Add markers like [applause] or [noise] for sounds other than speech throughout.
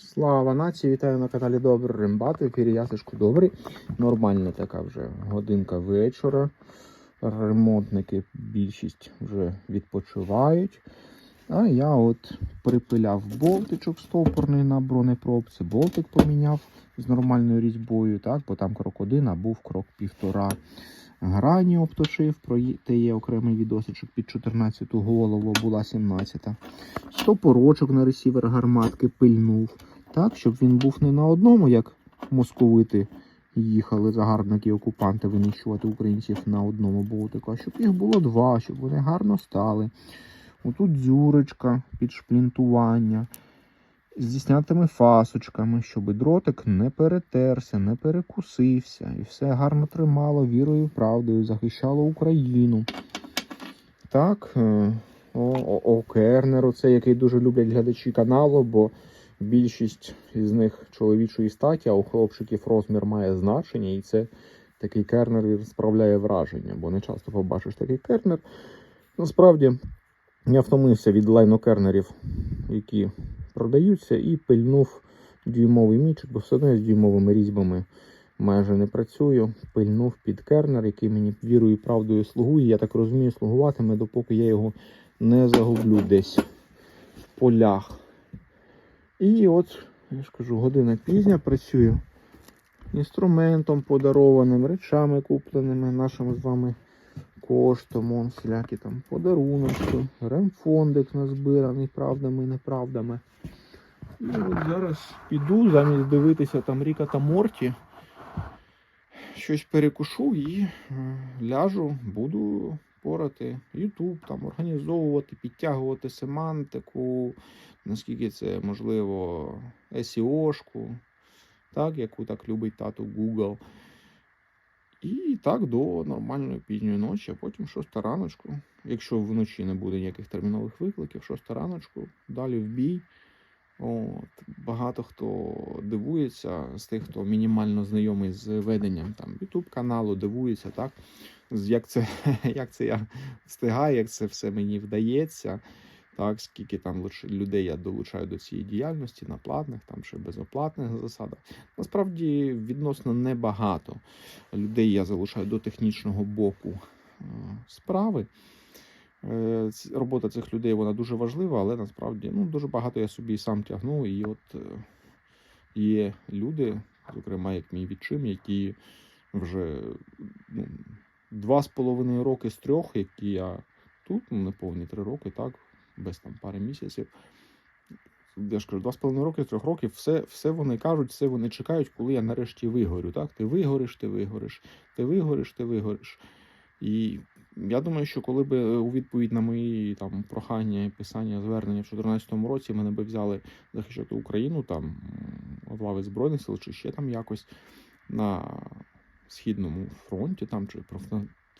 Слава нації, вітаю на каналі Добрий Римбат. В ефірі Ясишку Добрий. Нормальна така вже годинка вечора. Ремонтники більшість вже відпочивають. А я от припиляв болтичок стовпорний на бронепробці. Болтик поміняв з нормальною різьбою, так, бо там крок один, а був крок півтора. Грані обточив, про те є окремий відосичок під 14 голову, була 17-та. Стопорочок на ресівер гарматки пильнув, так, щоб він був не на одному, як московити їхали загарбники окупанти винищувати українців на одному болтику, а щоб їх було два, щоб вони гарно стали. Отут дзюрочка під шплінтування. З діснятими фасочками, щоб дротик не перетерся, не перекусився, і все гарно тримало вірою і правдою, захищало Україну. Так, е, о, о, о Кернер, оце, який дуже люблять глядачі каналу, бо більшість із них чоловічої статі, а у хлопчиків розмір має значення, і це такий кернер справляє враження, бо не часто побачиш такий кернер. Насправді, я втомився від лайнокернерів, які продаються, і пильнув дюймовий мічик, бо все одно я з дюймовими різьбами майже не працюю. Пильнув під кернер, який мені вірою і правдою слугує. Я так розумію, слугуватиме, допоки я його не загублю десь в полях. І от, я ж кажу, година пізня працюю інструментом подарованим, речами купленими нашим з вами коштом, он всілякі там подаруночки, ремфондик назбираний правдами і неправдами. І от зараз піду, замість дивитися там Ріка та Морті, щось перекушу і е, ляжу, буду порати YouTube, там, організовувати, підтягувати семантику, наскільки це можливо, SEO-шку, так, яку так любить тато Google. І так до нормальної пізньої ночі, а потім шоста раночку. Якщо вночі не буде ніяких термінових викликів, шоста раночку, далі в бій. От. Багато хто дивується з тих, хто мінімально знайомий з веденням там YouTube каналу, дивується, так? Як це, [laughs] як це я встигаю, як це все мені вдається. Так, скільки там людей я долучаю до цієї діяльності на платних там чи безоплатних засадах. Насправді відносно небагато людей я залучаю до технічного боку е, справи. Е, Робота цих людей вона дуже важлива, але насправді ну, дуже багато я собі сам тягну. І от е, є люди, зокрема, як мій відчим, які вже ну, два з половиною роки з трьох, які я тут, ну, не повні три роки, так, без там пари місяців. Я ж кажу, два з половиною роки, трьох років, все, все вони кажуть, все вони чекають, коли я нарешті вигорю. Так? Ти вигориш, ти вигориш, ти вигориш, ти вигориш. І я думаю, що коли б е, у відповідь на мої там прохання, писання, звернення в 2014 році мене би взяли захищати Україну там м, лави Збройних сил чи ще там якось на східному фронті там чи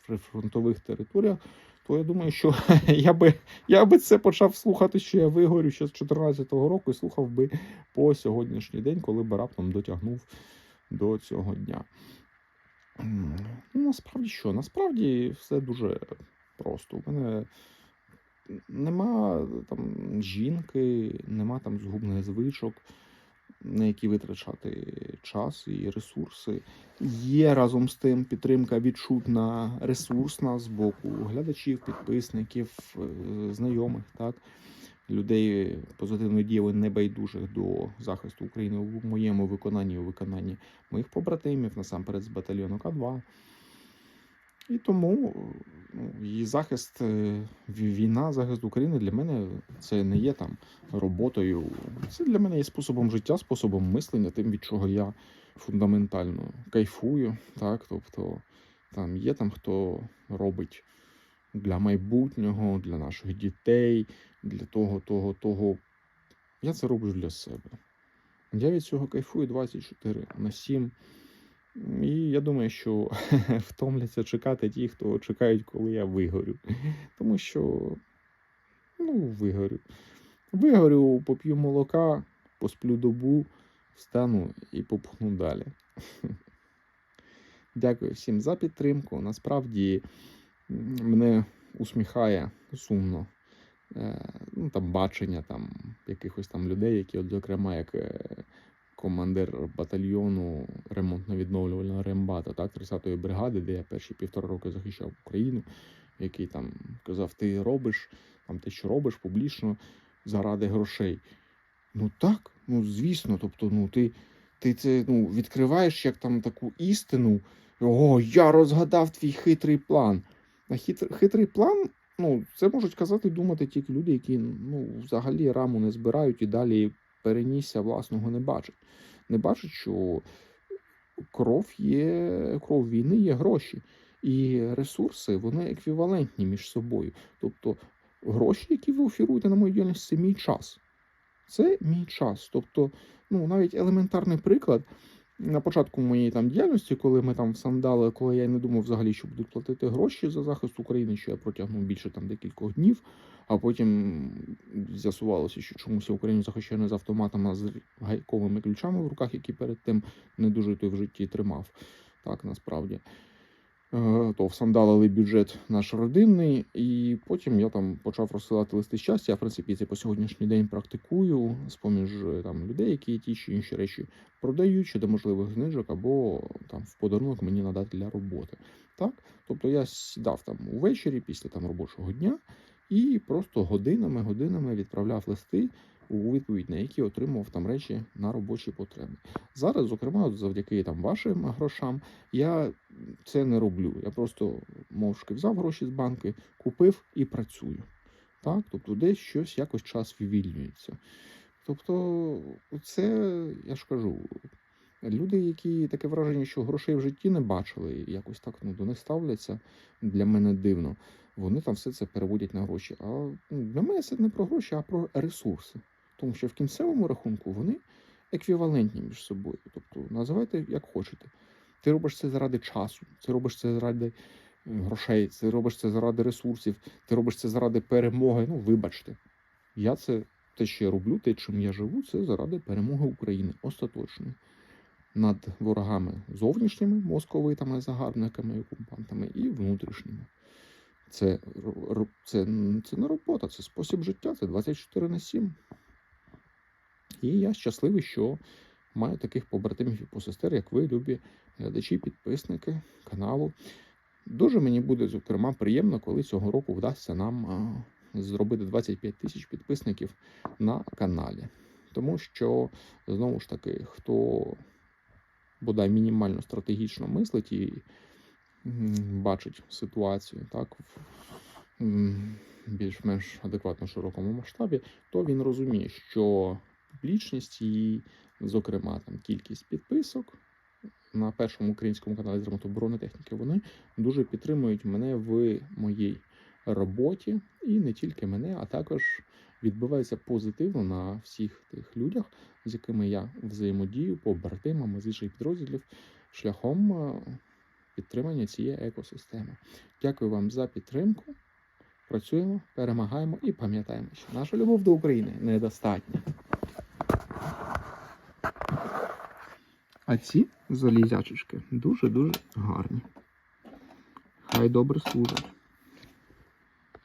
прифронтових територіях, то я думаю, що [laughs] я би, я би це почав слухати, що я вигорю ще з 2014 року і слухав би по сьогоднішній день, коли би раптом дотягнув до цього дня. Ну, насправді що? Насправді все дуже просто. У мене нема там жінки, нема там згубних звичок, на які витрачати час і ресурси. Є разом з тим підтримка відчутна ресурсна з боку глядачів, підписників, е, знайомих, так, людей позитивної дієви небайдужих до захисту України у моєму виконанні, у виконанні моїх побратимів, насамперед з батальйону К2. І тому ну, її захист, е, війна, захист України для мене це не є там роботою. Це для мене є способом життя, способом мислення, тим, від чого я фундаментально кайфую. Так? Тобто там є там, хто робить для майбутнього, для наших дітей, для того, того, того. Я це роблю для себе. Я від цього кайфую 24 на 7. І я думаю, що [laughs] втомляться чекати ті, хто чекають, коли я вигорю. [laughs] Тому що, ну, вигорю. Вигорю, поп'ю молока, посплю добу, встану і попхну далі. [laughs] Дякую всім за підтримку. Насправді мене усміхає сумно е, ну, там, бачення там, якихось там людей, які, от, зокрема, як е, командир батальйону ремонтно-відновлювального рембата, так, 30-ї бригади, де я перші півтора роки захищав Україну, який там казав, ти робиш там, те, що робиш публічно заради грошей. Ну так, ну звісно, тобто, ну ти, ти це ну, відкриваєш як там таку істину. О, я розгадав твій хитрий план. А хитр, хитрий план, ну, це можуть казати, думати тільки люди, які ну, взагалі раму не збирають і далі перенісся власного не бачать. Не бачить, що кров є, кров війни є гроші. І ресурси вони еквівалентні між собою. Тобто гроші, які ви офіруєте на мою діяльність, це мій час. Це мій час. Тобто, ну навіть елементарний приклад. На початку моєї там діяльності, коли ми там сандали, коли я не думав взагалі, що будуть платити гроші за захист України, що я протягнув більше там декількох днів, а потім з'ясувалося, що чомусь Україну захищаю не з автоматом, а з гайковими ключами в руках, які перед тим не дуже той в житті тримав. Так насправді. Е, То всандалили бюджет наш родинний, і потім я там почав розсилати листи щастя. Я, в принципі, це по сьогоднішній день практикую з поміж е, там людей, які ті чи інші речі продають чи до можливих знижок, або там в подарунок мені надати для роботи. Так, тобто я сідав там увечері після там робочого дня і просто годинами, годинами відправляв листи у відповідь на які отримував там речі на робочі потреби. Зараз, зокрема, завдяки там вашим грошам, я це не роблю. Я просто мовчки взяв гроші з банки, купив і працюю. Так, тобто десь щось якось час вивільнюється. Тобто, це я ж кажу. Люди, які таке враження, що грошей в житті не бачили, якось так ну, до них ставляться для мене дивно. Вони там все це переводять на гроші. А ну, для мене це не про гроші, а про ресурси. Тому що в кінцевому рахунку вони еквівалентні між собою. Тобто називайте як хочете. Ти робиш це заради часу, ти робиш це заради е, грошей, ти робиш це заради ресурсів, ти робиш це заради перемоги. Ну, вибачте. Я це те, що я роблю, те, чим я живу, це заради перемоги України остаточної над ворогами зовнішніми, московитами, загарбниками, окупантами і внутрішніми. Це, це, це не робота, це спосіб життя, це 24 на 7. І я щасливий, що маю таких побратимів і посестер, як ви, любі глядачі, підписники каналу. Дуже мені буде, зокрема, приємно, коли цього року вдасться нам зробити 25 тисяч підписників на каналі. Тому що, знову ж таки, хто бодай мінімально стратегічно мислить і бачить ситуацію так, в більш-менш адекватно широкому масштабі, то він розуміє, що публічність і, зокрема, там кількість підписок на першому українському каналі з ремонту бронетехніки, вони дуже підтримують мене в моїй роботі, і не тільки мене, а також відбивається позитивно на всіх тих людях, з якими я взаємодію побратимами з інших підрозділів шляхом е, підтримання цієї екосистеми. Дякую вам за підтримку. Працюємо, перемагаємо і пам'ятаємо, що наша любов до України недостатня. А ці залізячечки дуже-дуже гарні. Хай добре служать.